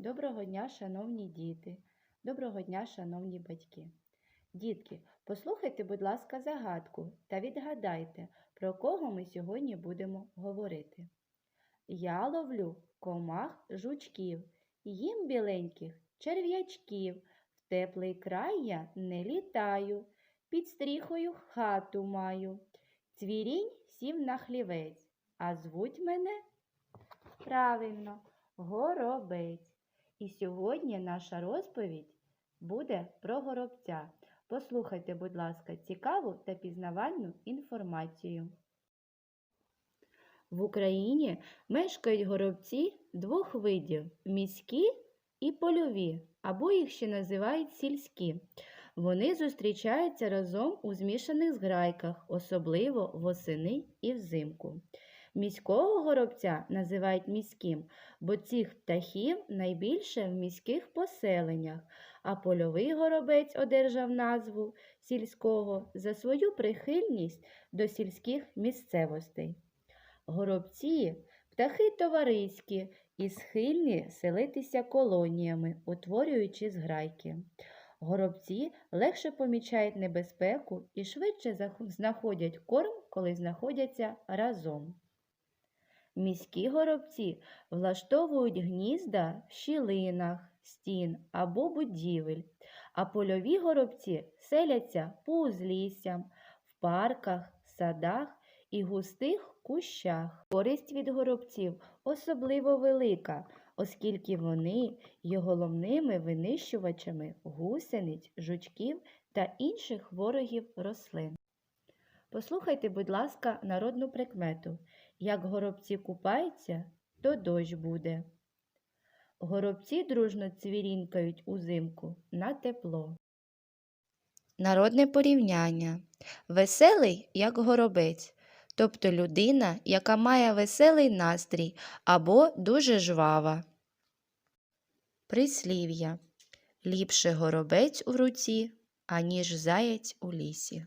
Доброго дня, шановні діти. Доброго дня, шановні батьки. Дітки, послухайте, будь ласка, загадку та відгадайте, про кого ми сьогодні будемо говорити. Я ловлю комах жучків, їм біленьких черв'ячків. В теплий край я не літаю, під стріхою хату маю. Цвірінь сів на хлівець, а звуть мене правильно горобець. І сьогодні наша розповідь буде про горобця. Послухайте, будь ласка, цікаву та пізнавальну інформацію. В Україні мешкають горобці двох видів міські і польові, або їх ще називають сільські. Вони зустрічаються разом у змішаних зграйках, особливо восени і взимку. Міського горобця називають міським, бо цих птахів найбільше в міських поселеннях, а польовий горобець одержав назву сільського за свою прихильність до сільських місцевостей. Горобці птахи товариські і схильні селитися колоніями, утворюючи зграйки. Горобці легше помічають небезпеку і швидше знаходять корм, коли знаходяться разом. Міські горобці влаштовують гнізда в щілинах, стін або будівель, а польові горобці селяться по узліссям, в парках, садах і густих кущах. Користь від горобців особливо велика, оскільки вони є головними винищувачами гусениць, жучків та інших ворогів рослин. Послухайте, будь ласка, народну прикмету. Як горобці купаються, то дощ буде. Горобці дружно цвірінькають узимку на тепло. Народне порівняння. Веселий, як горобець, тобто людина, яка має веселий настрій або дуже жвава. Прислів'я. Ліпше горобець у руці, аніж заєць у лісі.